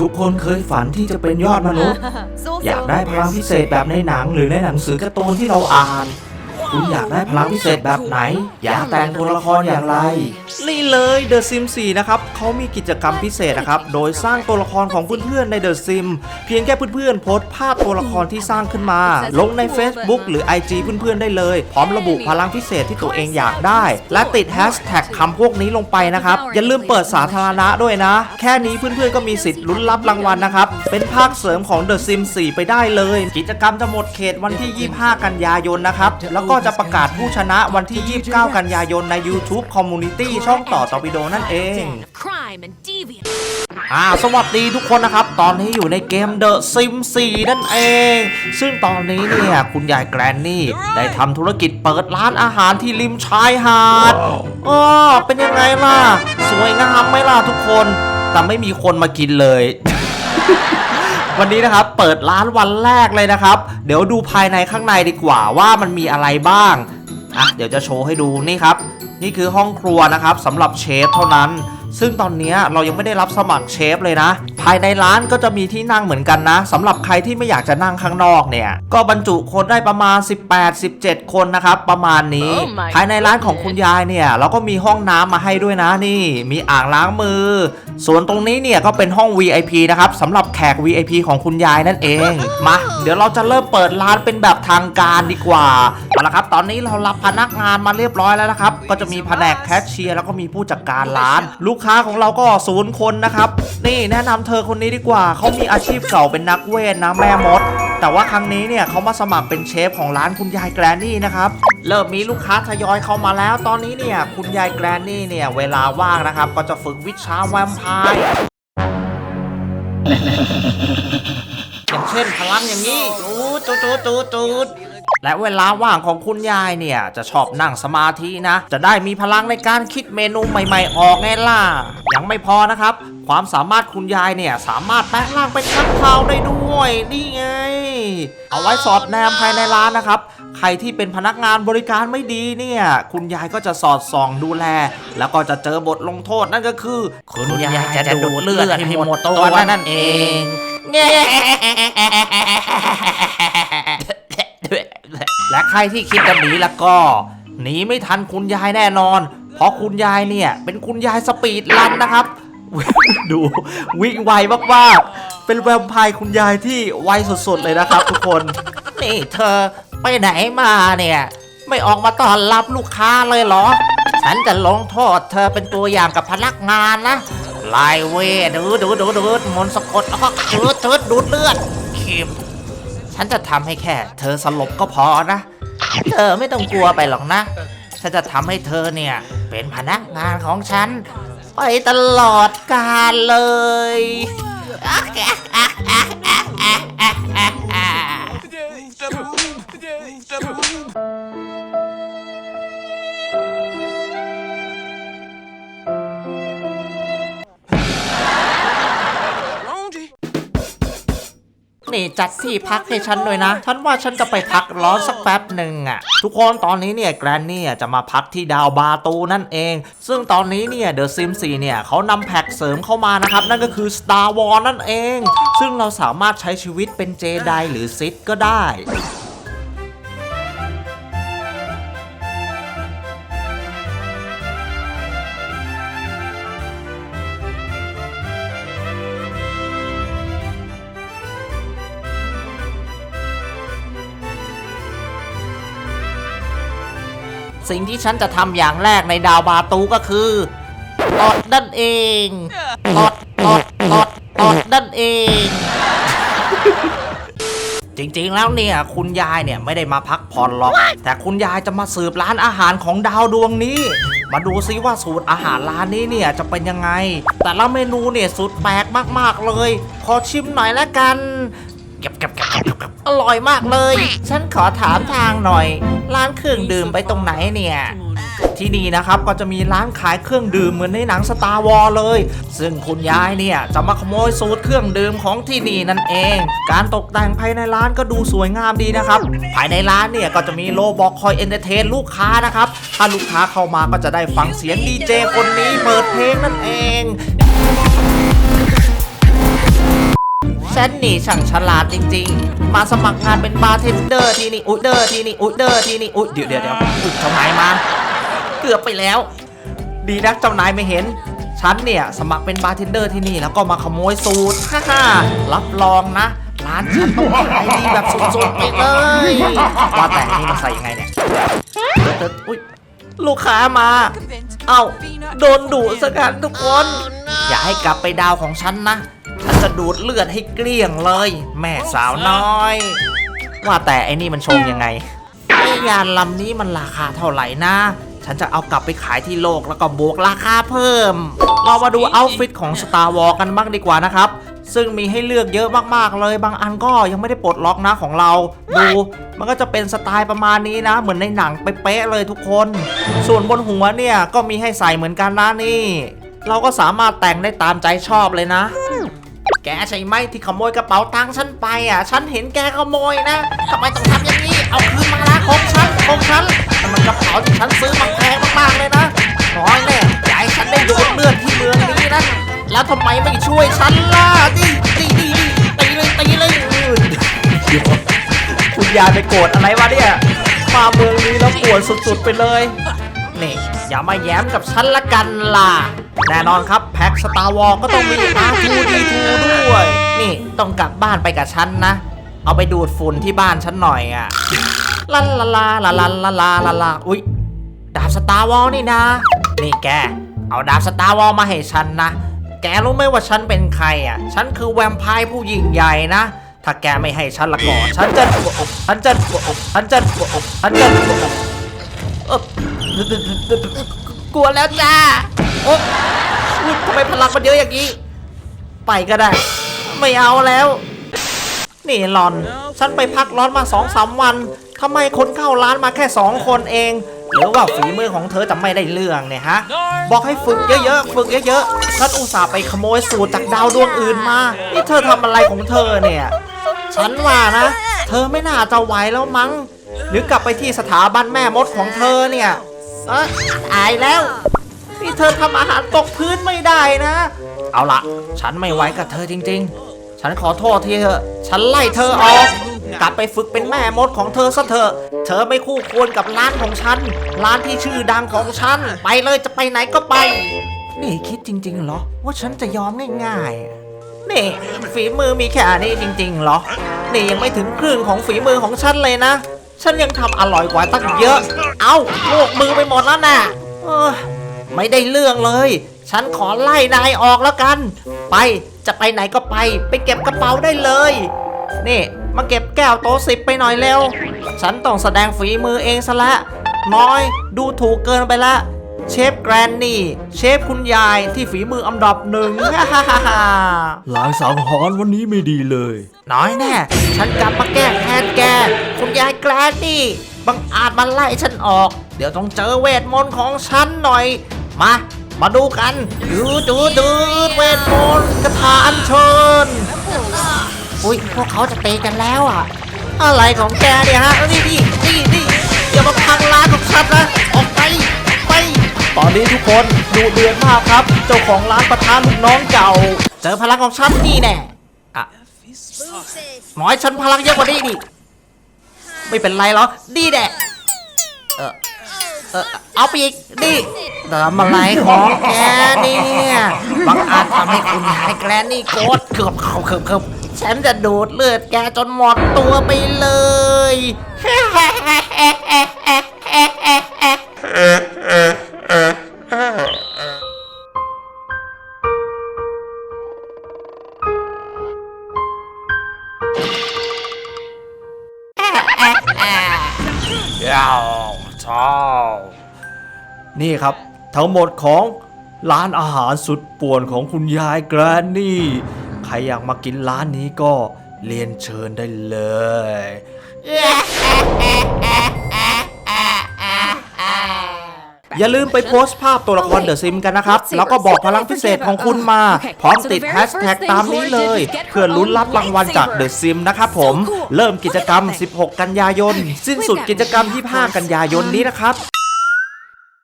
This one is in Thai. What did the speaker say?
ทุกคนเคยฝันที่จะเป็นยอดมนุษย์ สู้ๆ อยากได้พลังพิเศษแบบในหนังหรือในหนังสือการ์ตูนที่เราอ่าน คุณอยากได้พลังพิเศษแบบไหน อยากแต่งตัวละครอย่างไร นี่เลย The Sim 4 นะครับ เขามีกิจกรรมพิเศษนะครับ โดยสร้างตัวละครของเพื่อนๆใน The Sim เพียงแค่เพื่อนๆโพสต์ภาพตัวละครที่สร้างขึ้นมา ลงใน Facebook หรือ IG เพื่อนๆได้เลย พร้อมระบุพลังพิเศษที่ตัวเองอยากได้ และติดแฮชแท็กคำพวกนี้ลงไปนะครับ อย่าลืมเปิดสาธารณะด้วยนะ แค่นี้เพื่อนๆก็มีสิทธิ์ลุ้นรับรางวัลนะครับ เป็นภาคเสริมของ The Sim 4 ไปได้เลย กิจกรรมจะหมดเขตวันที่ 25 กันยายนนะครับ แล้วก็จะประกาศผู้ชนะวันที่ 29 กันยายนใน YouTube Community ช่องต่อตอวิโดนั่นเอง crime and deviant. อ่า สวัสดีทุกคนนะครับ ตอนนี้อยู่ในเกม The Sim 4 นั่นเอง ซึ่งตอนนี้เนี่ย คุณยายแกรนนี่ ได้ทำธุรกิจเปิดร้านอาหารที่ริมชายหาดอ๋อเป็นยังไงล่ะ สวยงามไหมล่ะทุกคน แต่ไม่มีคนมากินเลย วันนี้นะครับเปิดร้านวันแรกเลยนะครับ เดี๋ยวดูภายในข้างในดีกว่าว่ามันมีอะไรบ้างอะเดี๋ยวจะโชว์ให้ดูนี่ครับ นี่คือห้องครัวนะครับสำหรับเชฟเท่านั้น ซึ่งตอนนี้เรายังไม่ได้รับสมัครเชฟเลยนะภายในร้านก็จะมีที่นั่งเหมือนกันนะสำหรับใครที่ไม่อยากจะนั่งข้างนอกเนี่ย ก็บรรจุคนได้ประมาณ 18-17 คนนะครับ ประมาณนี้ Oh my ภายในร้านของคุณยายเนี่ยเราก็มีห้องน้ำมาให้ด้วยนะนี่ มีอ่างล้างมือ ส่วนตรงนี้เนี่ยก็เป็นห้อง VIP นะครับสำหรับแขก VIP ของคุณยายนั่นเองมาเดี๋ยวเราจะเริ่มเปิดร้านเป็นแบบทางการดีกว่าเอาละครับ ตอนนี้เรารับพนักงานมาเรียบร้อยแล้วนะครับ ก็จะมีแผนกแคชเชียร์แล้วก็มีผู้จัดการร้าน ลูกค้าของเราก็ศูนย์คนนะครับ นี่แนะนำเเธอคนนี้ดีกว่า เขามีอาชีพเก่าเป็นนักเวทนะแม่มด แต่ว่าครั้งนี้เนี่ยเขามาสมัครเป็นเชฟของร้านคุณยายแกรนนี่นะครับเริ่มมีลูกค้าทยอยเข้ามาแล้ว ตอนนี้เนี่ยคุณยายแกรนนี่เนี่ยเวลาว่างนะครับ ก็จะฝึกวิชาแวมไพร์อย่างเช่นพลังอย่างนี้จูดจูดจูดจูดจูด และเวลาว่างของคุณยายเนี่ย จะชอบนั่งสมาธินะ จะได้มีพลังในการคิดเมนูใหม่ๆ ออกไงล่ะ ยังไม่พอนะครับ ความสามารถคุณยายเนี่ย สามารถแปลงร่างเป็นข้างคาวได้ด้วย นี่ไง เอาไว้สอดแนมภายในร้านนะครับ ใครที่เป็นพนักงานบริการไม่ดีเนี่ย คุณยายก็จะสอดส่องดูแล แล้วก็จะเจอบทลงโทษนั่นก็คือ คุณยายจะดูดเลือดให้หมดตัวนั่นเอง และใครที่คิดจะหนีแล้วก็หนีไม่ทันคุณยายแน่นอน เพราะคุณยายเนี่ยเป็นคุณยายสปีดรันนะครับ ดูวิ่งไวมากๆ เป็นแวมไพร์คุณยายที่ไวสุดๆเลยนะครับทุกคน นี่เธอไปไหนมาเนี่ย ไม่ออกมาต้อนรับลูกค้าเลยเหรอ ฉันจะลงโทษเธอเป็นตัวอย่างกับพนักงานนะไลายเวดูดูดูดูมนสะกดแล้วก็ตืดตืดดูดเลือดคิม ฉันจะทำให้แค่ เธอสลบก็พอนะ เธอไม่ต้องกลัวไปหรอกนะ ฉันจะทำให้เธอเนี่ย เป็นพนักงานของฉัน ไปตลอดกาลเลย นี่จัดที่พักให้ฉันด้วยนะ ฉันว่าฉันจะไปพักร้อนสักแป๊บหนึ่งอะทุกคนตอนนี้เนี่ยแกรนนี่จะมาพักที่ดาวบาตูนั่นเอง ซึ่งตอนนี้เนี่ยเดอะซิม4เนี่ยเขานำแพ็กเสริมเข้ามานะครับ นั่นก็คือ Star War นั่นเอง ซึ่งเราสามารถใช้ชีวิตเป็นเจไดหรือซิดก็ได้ สิ่งที่ฉันจะทำอย่างแรกในดาวบาตูก็คือตดนั่นเองตดตดตดตดนั่นเอง จริงๆแล้วเนี่ย คุณยายเนี่ยไม่ได้มาพักผ่อนหรอก แต่คุณยายจะมาสืบร้านอาหารของดาวดวงนี้ มาดูซิว่าสูตรอาหารร้านนี้เนี่ยจะเป็นยังไง แต่ละเมนูเนี่ยสุดแปลกมากๆเลย ขอชิมหน่อยละกัน ก็บก็บก็บก็บเก็บอร่อยมากเลย ฉันขอถามทางหน่อย ร้านเครื่องดื่มไปตรงไหนเนี่ย ที่นี่นะครับก็จะมีร้านขายเครื่องดื่มเหมือนในหนังสตาร์วอลเลย ซึ่งคุณยายเนี่ยจะมาขโมยสูตรเครื่องดื่มของที่นี่นั่นเอง การตกแต่งภายในร้านก็ดูสวยงามดีนะครับ ภายในร้านเนี่ยก็จะมีโลบอกคอยเอนเตอร์เทนลูกค้านะครับ ถ้าลูกค้าเข้ามาก็จะได้ฟังเสียงดีเจคนนี้เปิดเพลงนั่นเอง ฉันนี่ช่างฉลาดจริง ๆ มาสมัครงานเป็นบาร์เทนเดอร์ที่นี่อุ๊ยเดอร์ที่นี่อุ๊ยเดอร์ที่นี่อุ๊ยเดี๋ยวเดี๋ยวเดี๋ยวอุ๊ยเจ้านายมา เกือบไปแล้ว ดีนักเจ้านายไม่เห็น ฉันเนี่ยสมัครเป็นบาร์เทนเดอร์ที่นี่แล้วก็มาขโมยสูตรฮ่าฮ่ารับรองนะ ร้านฉันต้องขายดีแบบสุดๆไปเลยว่าแต่นี่มันใส่ยังไงเนี่ยเดี๋ยวเดี๋ยวอุ๊ยลูกค้ามา เอ้า โดนดุซะกันทุกคน อย่าให้กลับไปดาวของฉันนะ ฉันจะดูดเลือดให้เกลี้ยงเลย แม่สาวน้อย ว่าแต่ไอ้นี่มันชงยังไงไอ้ยานลำนี้มันราคาเท่าไหร่นะ ฉันจะเอากลับไปขายที่โลกแล้วก็บวกราคาเพิ่ม เรามาดูเอาฟิตของ Star Wars กันบ้างดีกว่านะครับ ซึ่งมีให้เลือกเยอะมากๆเลย บางอันก็ยังไม่ได้ปลดล็อกนะของเรา ดู มันก็จะเป็นสไตล์ประมาณนี้นะ เหมือนในหนังไปเป๊ะเลยทุกคน ส่วนบนหัวเนี่ยก็มีให้ใส่เหมือนกันนะนี่ เราก็สามารถแต่งได้ตามใจชอบเลยนะ แกใช่ไหมที่ขโมยกระเป๋าตังค์ฉันไปอะ ฉันเห็นแกขโมยนะทำไมต้องทำอย่างนี้ เอาคืนมาละของฉันของฉันแต่มันกระเป๋าที่ฉันซื้อมาแพงมากๆเลยนะน้อยแน่อย่าให้ฉันได้ดูดเลือดที่เมืองนี้นะ แล้วทำไมไม่ช่วยฉันล่ะดิดิดิตีเลยตีเลยอืมเดี๋ยวคุณยายไปโกรธอะไรวะเนี่ยมาเมืองนี้แล้วปวดสุดๆไปเลยนี่อย่ามาแย้มกับฉันละกันล่ะ แน่นอนครับแพ็คสตาร์วอลก็ต้องมี R2D2 ด้วย นี่ต้องกลับบ้านไปกับฉันนะ เอาไปดูดฝุ่นที่บ้านฉันหน่อยอะลาลาลาลาลาลาลาลาลาอุ๊ยดาบสตาร์วอลนี่นะ นี่แก เอาดาบสตาร์วอลมาให้ฉันนะ แกรู้ไหมว่าฉันเป็นใครอะ ฉันคือแวมไพร์ผู้ยิ่งใหญ่นะ ถ้าแกไม่ให้ฉันละก่อนฉันจะฉันจะฉันจะฉันจะเออ กลัวแล้วจ้าโอ๊ะอุ๊ยทำไมพลังมันเยอะอย่างนี้ ไปก็ได้ ไม่เอาแล้ว นี่หลอน ฉันไปพักร้อนมาสองสามวันทำไมคนเข้าร้านมาแค่สองคนเอง หรือว่าฝีมือของเธอจะไม่ได้เรื่องเนี่ยฮะ บอกให้ฝึกเยอะๆ ฝึกเยอะๆ ฉันอุตส่าห์ไปขโมยสูตรจากดาวดวงอื่นมา นี่เธอทำอะไรของเธอเนี่ย ฉันว่านะ เธอไม่น่าจะไหวแล้วมั้ง หรือกลับไปที่สถาบันแม่มดของเธอเนี่ย อะอายแล้ว นี่เธอทำอาหารตกพื้นไม่ได้นะ เอาละฉันไม่ไหวกับเธอจริง ๆ ฉันขอโทษทีเถอะ ฉันไล่เธอออก กลับไปฝึกเป็นแม่มดของเธอซะเถอะ เธอไม่คู่ควรกับร้านของฉัน ร้านที่ชื่อดังของฉัน ไปเลยจะไปไหนก็ไป นี่คิดจริง ๆ เหรอ ว่าฉันจะยอมง่ายๆนี่ฝีมือมีแค่อันนี้จริง ๆ เหรอ นี่ยังไม่ถึงครึ่งของฝีมือของฉันเลยนะ ฉันยังทำอร่อยกว่าตั้งเยอะ เอาโลกมือไปหมดแล้วน่ะไม่ได้เรื่องเลย ฉันขอไล่นายออกแล้วกัน ไป จะไปไหนก็ไป ไปเก็บกระเป๋าได้เลย นี่มาเก็บแก้วโต๊ะสิบไปหน่อยเร็ว ฉันต้องแสดงฝีมือเองซะละ น้อย ดูถูกเกินไปละ เชฟแกรนนี่ เชฟคุณยายที่ฝีมืออันดับหนึ่งฮ่าฮ่าฮ่าฮ่าลางสังหรณ์วันนี้ไม่ดีเลย น้อยแน่ ฉันกลับมาแก้แค้นแก คุณยายแกรนนี่บังอาจมาไล่ฉันออก เดี๋ยวต้องเจอเวทมนต์ของฉันหน่อย มา มาดูกันดูดูดูเวทมนต์กระถาอัญเชิญอุ้ยพวกเขาจะตีกันแล้วอะ อะไรของแกเนี่ยฮะนี่นี่นี่นี่อย่ามาพังร้านของฉันนะออกไปไป ตอนนี้ทุกคนดูเดือดมากครับ เจ้าของร้านประธานลูกน้องเก่า เจอพลังของฉันนี่แน่อะน้อยฉันพลังเยอะกว่านี้ดิไม่เป็นไรหรอดีแน่เออเออเอาไปอีกนี่ทำอะไรของแกเนี่ยบังอาจทำให้คุณยายแกรนนี่โกรเกือบเขาเกือบเกือบฉันจะดูดเลือดแกจนหมดตัวไปเลย ยาวชอบนี่ครับ ทั้งหมดของร้านอาหารสุดป่วนของคุณยายแกรนนี่ ใครอยากมากินร้านนี้ก็เรียนเชิญได้เลย อย่าลืมไปโพสต์ภาพตัวละครเดอะซิมกันนะครับ แล้วก็บอกพลังพิเศษของคุณมา พร้อมติดแฮชแท็กตามนี้เลย เพื่อลุ้นรับรางวัลจากเดอะซิมนะครับผม เริ่มกิจกรรม 16 กันยายน สิ้นสุดกิจกรรม 25 กันยายนนี้นะครับ